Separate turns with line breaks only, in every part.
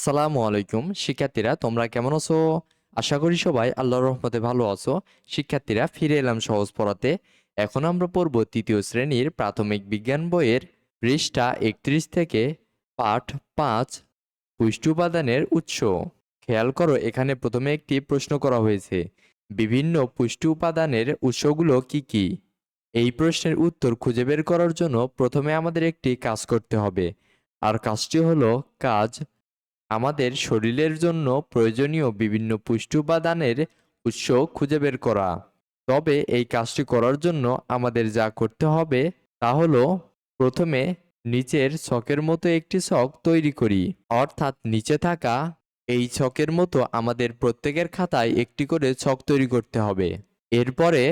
আসসালামু আলাইকুম, শিক্ষার্থীরা, তোমরা কেমন আছো? আশা করি সবাই আল্লাহর রহমতে ভালো আছো। শিক্ষার্থীরা, ফিরে এলাম সহজ পড়াতে। এখন আমরা পড়ব তৃতীয় শ্রেণির প্রাথমিক বিজ্ঞান বইয়ের পৃষ্ঠা একত্রিশ থেকে পাঠ পাঁচ পুষ্টি উপাদানের উৎস। খেয়াল করো, এখানে প্রথমে একটি প্রশ্ন করা হয়েছে। বিভিন্ন পুষ্টি উপাদানের উৎসগুলো কি কি? এই প্রশ্নের উত্তর খুঁজে বের করার জন্য প্রথমে আমাদের একটি কাজ করতে হবে। আর কাজটি হলো কাজ আমাদের শরীরের জন্য প্রয়োজনীয় বিভিন্ন পুষ্টি উপাদানের উৎস খুঁজে বের করা। তবে এই কাজটি করার জন্য আমাদের যা করতে হবে তা হলো, প্রথমে নিচের ছকের মতো একটি ছক তৈরি করি। অর্থাৎ নিচে থাকা এই ছকের মতো আমাদের প্রত্যেকের খাতায় একটি করে ছক তৈরি করতে হবে। এরপরে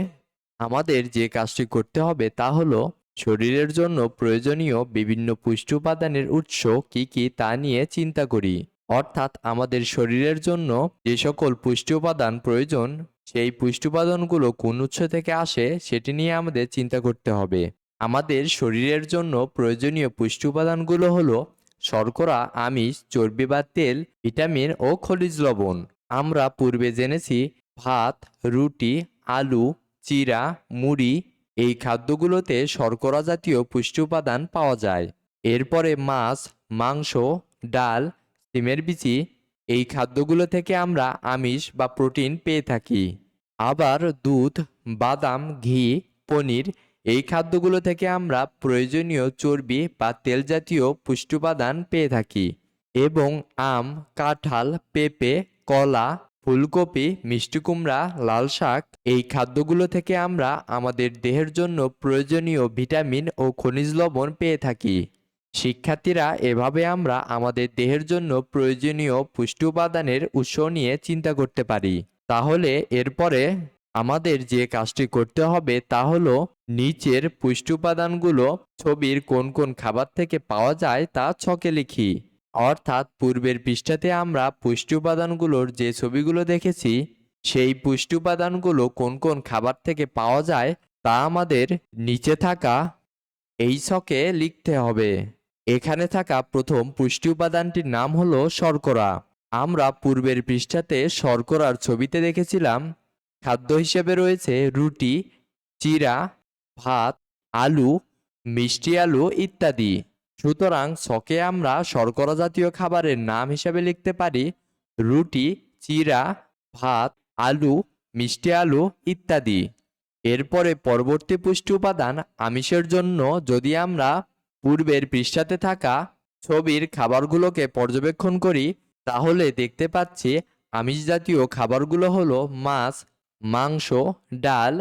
আমাদের যে কাজটি করতে হবে তা হলো শরীরের জন্য প্রয়োজনীয় বিভিন্ন পুষ্টি উপাদানের উৎস কি কি তা নিয়ে চিন্তা করি। অর্থাৎ আমাদের শরীরের জন্য যে সকল পুষ্টি উপাদান প্রয়োজন, সেই পুষ্টি উপাদানগুলো কোন উৎস থেকে আসে সেটি নিয়ে আমাদের চিন্তা করতে হবে। আমাদের শরীরের জন্য প্রয়োজনীয় পুষ্টি উপাদানগুলো হলো শর্করা, আমিষ, চর্বি বা তেল, ভিটামিন ও খনিজ লবণ। আমরা পূর্বে জেনেছি ভাত, রুটি, আলু, চিরা, মুড়ি এই খাদ্যগুলোতে শর্করা জাতীয় পুষ্টি উপাদান পাওয়া যায়। এরপরে মাছ, মাংস, ডাল ডিমের বিচি, এই খাদ্যগুলো থেকে আমরা আমিষ বা প্রোটিন পেয়ে থাকি। আবার দুধ, বাদাম, ঘি, পনির, এই খাদ্যগুলো থেকে আমরা প্রয়োজনীয় চর্বি বা তেল জাতীয় পুষ্টি উপাদান পেয়ে থাকি। এবং আম, কাঁঠাল, পেঁপে, কলা ফুলকপি, মিষ্টি কুমড়া, লাল শাক, এই খাদ্যগুলো থেকে আমরা আমাদের দেহের জন্য প্রয়োজনীয় ভিটামিন ও খনিজ লবণ পেয়ে থাকি। শিক্ষার্থীরা এভাবে আমরা আমাদের দেহের জন্য প্রয়োজনীয় পুষ্টি উপাদানের উৎস নিয়ে চিন্তা করতে পারি। তাহলে এরপরে আমাদের যে কাজটি করতে হবে তা হলো নিচের পুষ্টি উপাদানগুলো ছবির কোন কোন খাবার থেকে পাওয়া যায় তা ছকে লিখি। অর্থাৎ পূর্বের পৃষ্ঠাতে আমরা পুষ্টি উপাদানগুলোর যে ছবিগুলো দেখেছি, সেই পুষ্টি উপাদানগুলো কোন কোন খাবার থেকে পাওয়া যায় তা আমাদের নিচে থাকা এই ছকে লিখতে হবে। এখানে থাকা প্রথম পুষ্টি উপাদানটির নাম হলো শর্করা। আমরা পূর্বের পৃষ্ঠাতে শর্করার ছবিতে দেখেছিলাম, খাদ্য হিসেবে রয়েছে রুটি, চিরা, ভাত, আলু, মিষ্টি আলু ইত্যাদি। সুতরাং ছকে আমরা শর্করা জাতীয় খাবারের নাম হিসেবে লিখতে পারি রুটি, চিরা, ভাত, আলু, মিষ্টি আলু ইত্যাদি। এরপরে পরবর্তী পুষ্টি উপাদান আমিষের জন্য যদি আমরা পূর্বের পৃষ্ঠাতে থাকা ছবির খাবারগুলোকে পর্যবেক্ষণ করি, তাহলে দেখতে পাচ্ছি আমিষ জাতীয় খাবারগুলো হলো মাছ, মাংস, ডাল,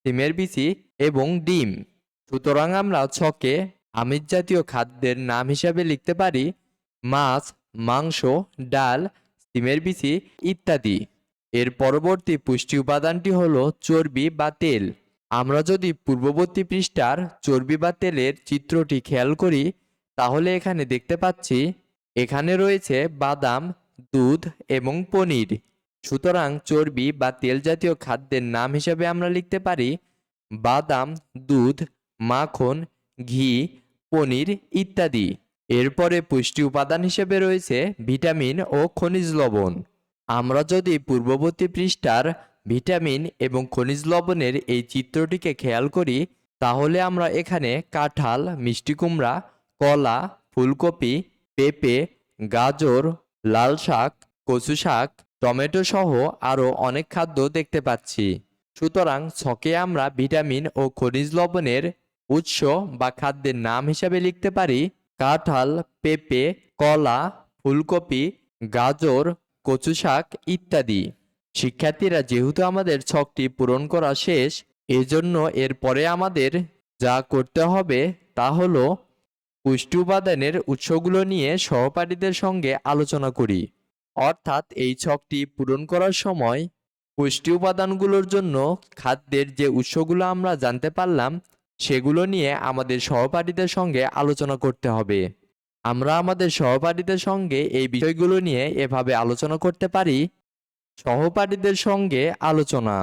সিমের বিচি এবং ডিম। সুতরাং আমরা ছকে আমিষ জাতীয় খাদ্যের নাম হিসাবে লিখতে পারি মাছ, মাংস, ডাল, সিমের বিচি ইত্যাদি। এর পরবর্তী পুষ্টি উপাদানটি হল চর্বি বা তেল। আমরা যদি পূর্ববর্তী পৃষ্ঠার চর্বি বা তেলের চিত্রটি খেয়াল করি, তাহলে এখানে দেখতে পাচ্ছি, এখানে রয়েছে বাদাম, দুধ এবং পনির। সুতরাং চর্বি বা তেল জাতীয় খাদ্যের নাম হিসাবে আমরা লিখতে পারি বাদাম, দুধ, মাখন ঘি, পনির ইত্যাদি। এরপরে পুষ্টি উপাদান হিসেবে রয়েছে ভিটামিন ও খনিজ লবণ। আমরা যদি পূর্ববর্তী পৃষ্ঠার ভিটামিন এবং খনিজ লবণের এই চিত্রটিকে খেয়াল করি, তাহলে আমরা এখানে কাঁঠাল, মিষ্টি কুমড়া, কলা, ফুলকপি, পেঁপে, গাজর, লাল শাক, কচু শাক, টমেটো সহ আরও অনেক খাদ্য দেখতে পাচ্ছি। সুতরাং ছকে আমরা ভিটামিন ও খনিজ লবণের উৎস বা খাদ্যের নাম হিসাবে লিখতে পারি কাঁঠাল, পেঁপে, কলা, ফুলকপি, গাজর, কচু শাক ইত্যাদি। শিক্ষার্থীরা যেহেতু আমাদের ছকটি পূরণ করা শেষ, এজন্য এরপরে আমাদের যা করতে হবে তা হলো পুষ্টি উপাদানের উৎসগুলো নিয়ে সহপাঠীদের সঙ্গে আলোচনা করি। অর্থাৎ এই ছকটি পূরণ করার সময় পুষ্টি উপাদানগুলোর জন্য খাদ্যের যে উৎসগুলো আমরা জানতে পারলাম সেগুলো নিয়ে আমাদের সহপাঠীদের সঙ্গে আলোচনা করতে হবে। আমরা আমাদের সহপাঠীদের সঙ্গে এই বিষয়গুলো নিয়ে এভাবে আলোচনা করতে পারি? সহপাঠীদের সঙ্গে আলোচনা।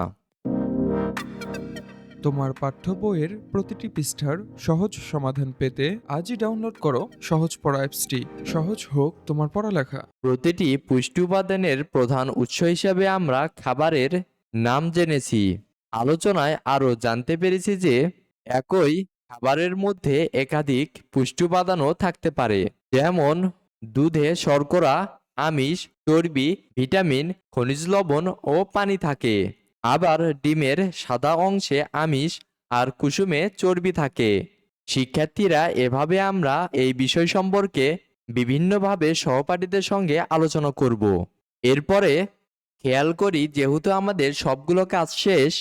তোমার পাঠ্য বইয়ের প্রতিটি পৃষ্ঠার সহজ সমাধান পেতে আজই ডাউনলোড করো সহজ পড়া অ্যাপসটি। সহজ হোক তোমার পড়ালেখা।
প্রতিটি পুষ্টি উপাদানের প্রধান উৎস হিসাবে আমরা খাবারের নাম জেনেছি। আলোচনায় আরও জানতে পেরেছি যে একই খাবারের মধ্যে একাধিক পুষ্টি উপাদানও থাকতে পারে, যেমন দুধে শর্করা, আমিষ, চর্বি, ভিটামিন, খনিজ লবণ ও পানি থাকে। আবার ডিমের সাদা অংশে আমিষ আর কুসুমে চর্বি থাকে। শিক্ষার্থীরা এভাবে আমরা এই বিষয় সম্পর্কে বিভিন্নভাবে সহপাঠীদের সঙ্গে আলোচনা করব। এরপরে খেয়াল করি যেহেতু আমাদের সবগুলো কাজ শেষ,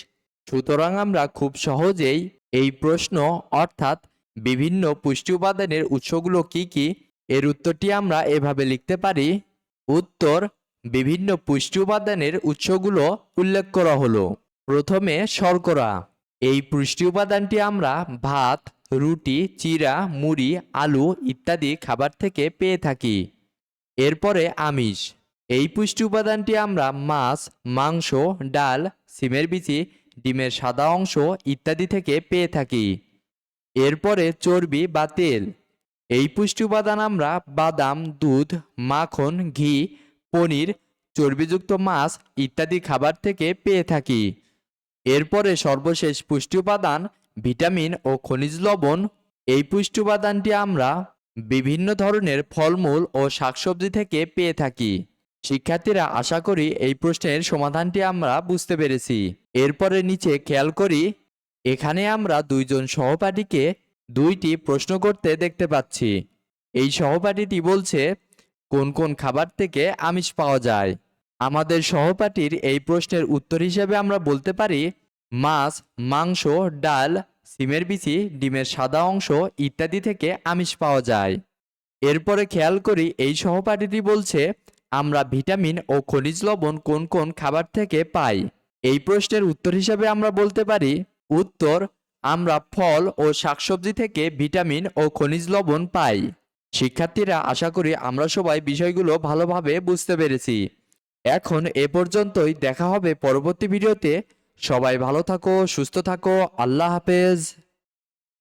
সুতরাং আমরা খুব সহজেই এই প্রশ্ন, অর্থাৎ বিভিন্ন পুষ্টি উপাদানের উৎসগুলো কি কি? এর উত্তরটি আমরা এভাবে লিখতে পারি। উত্তর, বিভিন্ন পুষ্টি উপাদানের উৎসগুলো উল্লেখ করা হলো। প্রথমে শর্করা। এই পুষ্টি উপাদানটি আমরা ভাত, রুটি, চিরা, মুড়ি, আলু ইত্যাদি খাবার থেকে পেয়ে থাকি। এরপরে আমিষ। এই পুষ্টি উপাদানটি আমরা মাছ, মাংস, ডাল, সিমের বিচি ডিমের সাদা অংশ ইত্যাদি থেকে পেয়ে থাকি। এরপরে চর্বি বা তেল। এই পুষ্টি উপাদান আমরা বাদাম, দুধ, মাখন, ঘি, পনির, চর্বিযুক্ত মাছ ইত্যাদি খাবার থেকে পেয়ে থাকি। এরপরে সর্বশেষ পুষ্টি উপাদান ভিটামিন ও খনিজ লবণ। এই পুষ্টি উপাদানটি আমরা বিভিন্ন ধরনের ফলমূল ও শাকসবজি থেকে পেয়ে থাকি। শিক্ষার্থীরা আশা করি এই প্রশ্নের সমাধানটি আমরা বুঝতে পেরেছি। এরপরে নিচে খেয়াল করি, এখানে আমরা দুইজন সহপাঠীকে দুইটি প্রশ্ন করতে দেখতে পাচ্ছি। এই সহপাঠীটি বলছে, কোন কোন খাবার থেকে আমিষ পাওয়া যায়? আমাদের সহপাঠীর এই প্রশ্নের উত্তর হিসেবে আমরা বলতে পারি, মাছ, মাংস, ডাল, সিমের বিচি, ডিমের সাদা অংশ ইত্যাদি থেকে আমিষ পাওয়া যায়। এরপরে খেয়াল করি, এই সহপাঠীটি বলছে আমরা ভিটামিন ও খনিজ লবণ কোন কোন খাবার থেকে পাই? এই প্রশ্নের উত্তর হিসেবে আমরা বলতে পারি, উত্তর, আমরা ফল ও শাকসবজি থেকে ভিটামিন ও খনিজ লবণ পাই। শিক্ষার্থীরা, আশা করি আমরা সবাই বিষয়গুলো ভালোভাবে বুঝতে পেরেছি। এখন এ পর্যন্তই, দেখা হবে পরবর্তী ভিডিওতে। সবাই ভালো থাকো, সুস্থ থাকো, আল্লাহ হাফেজ।